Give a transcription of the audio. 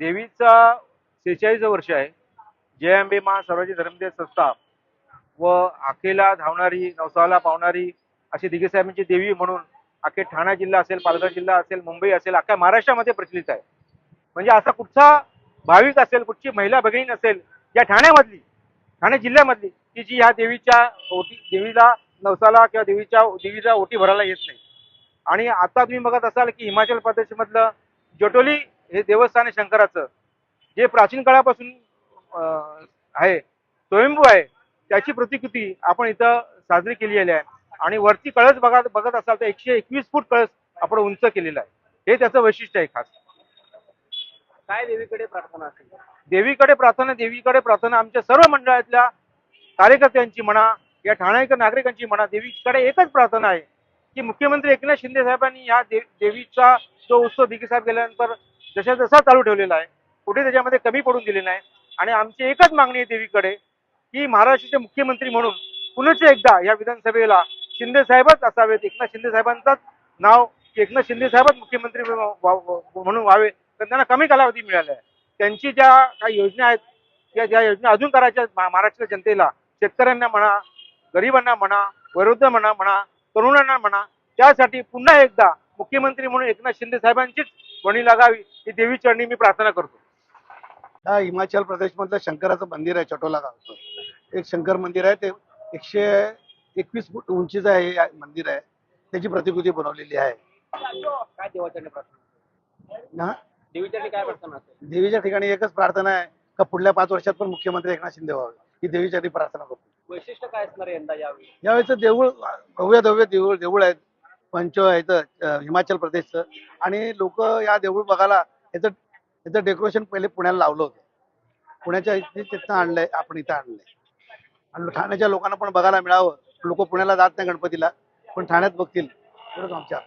देवीचा सेहेचाळीस वर्ष आहे. जय अंबे महा सर्वाची धर्मदेव संस्था व आखेला धावणारी नवसाला पावणारी अशी दिगेसाहेबांची देवी म्हणून अखे ठाणा जिल्हा असेल पालघर जिल्हा असेल मुंबई असेल अख्ख्या महाराष्ट्रामध्ये प्रचलित आहे. म्हणजे असा कुठचा भाविक असेल कुठची महिला भगिनी नसेल या ठाण्यामधली ठाणे जिल्ह्यामधली की जी ह्या देवीच्या देवीला नवसाला किंवा देवीच्या देवीला ओटी भरायला येत नाही. आणि आता तुम्ही बघत असाल की हिमाचल प्रदेशमधलं जटोली हे देवस्थान आहे शंकराचं. जे प्राचीन काळापासून आहे स्वयंभू आहे त्याची प्रतिकृती आपण इथं साजरी केलेली आहे. आणि वरती कळस बघा बघत असाल तर एकशे एकवीस फूट कळस आपण उंच केलेला आहे. हे त्याचं वैशिष्ट्य आहे खास. काय देवीकडे प्रार्थना असेल? देवीकडे प्रार्थना देवीकडे प्रार्थना आमच्या सर्व मंडळातल्या कार्यकर्त्यांची म्हणा या ठाण्याकर नागरिकांची म्हणा देवीकडे एकच प्रार्थना आहे की मुख्यमंत्री एकनाथ शिंदे साहेबांनी या दे देवीचा जो उत्सव दिघे साहेब गेल्यानंतर जशा जसा चालू ठेवलेला आहे कुठे त्याच्यामध्ये कमी पडून दिलेला नाही. आणि आमची एकच मागणी आहे देवीकडे की महाराष्ट्राचे मुख्यमंत्री म्हणून पुनश्च एकदा या विधानसभेला शिंदे साहेबच असावेत एकनाथ शिंदे साहेबांचाच नाव एकनाथ शिंदे साहेबच मुख्यमंत्री म्हणून व्हावे तर त्यांना कमी कालावधी मिळाला आहे. त्यांची ज्या काही योजना आहेत त्या ज्या योजना अजून करायच्या महाराष्ट्र जनतेला शेतकऱ्यांना म्हणा गरिबांना म्हणा वयोवृद्ध म्हणा म्हणा तरुणांना म्हणा त्यासाठी पुन्हा एकदा मुख्यमंत्री म्हणून एकनाथ शिंदे साहेबांचीच वणी लागावी ही देवी चरणी मी प्रार्थना करतो. हा हिमाचल प्रदेशमधलं शंकराचं मंदिर आहे चटोला गावचं. एक शंकर मंदिर आहे ते एकशे एकवीस फूट उंचीचं आहे हे मंदिर आहे. त्याची प्रतिकृती बनवलेली आहे. काय प्रार्थना देवीच्या ठिकाणी एकच प्रार्थना आहे का पुढल्या पाच वर्षात पण मुख्यमंत्री एकनाथ शिंदे व्हावे? ही देवीच्या ठिकाणी प्रार्थना करतो. वैशिष्ट्य काय असणार यंदा यावेळी? यावेळेचं देऊळ भव्य भव्य देऊळ देऊळ आहेत. पंच आहेत हिमाचल प्रदेशचं. आणि लोक या देऊळ बघायला याचं याचं डेकोरेशन पहिले पुण्याला लावलं होतं. पुण्याच्या इथे तिथनं आणलंय आपण इथं आणलंय. आणि ठाण्याच्या लोकांना पण बघायला मिळावं. लोक पुण्याला जात नाही गणपतीला पण ठाण्यात बघतील. एवढंच आमच्या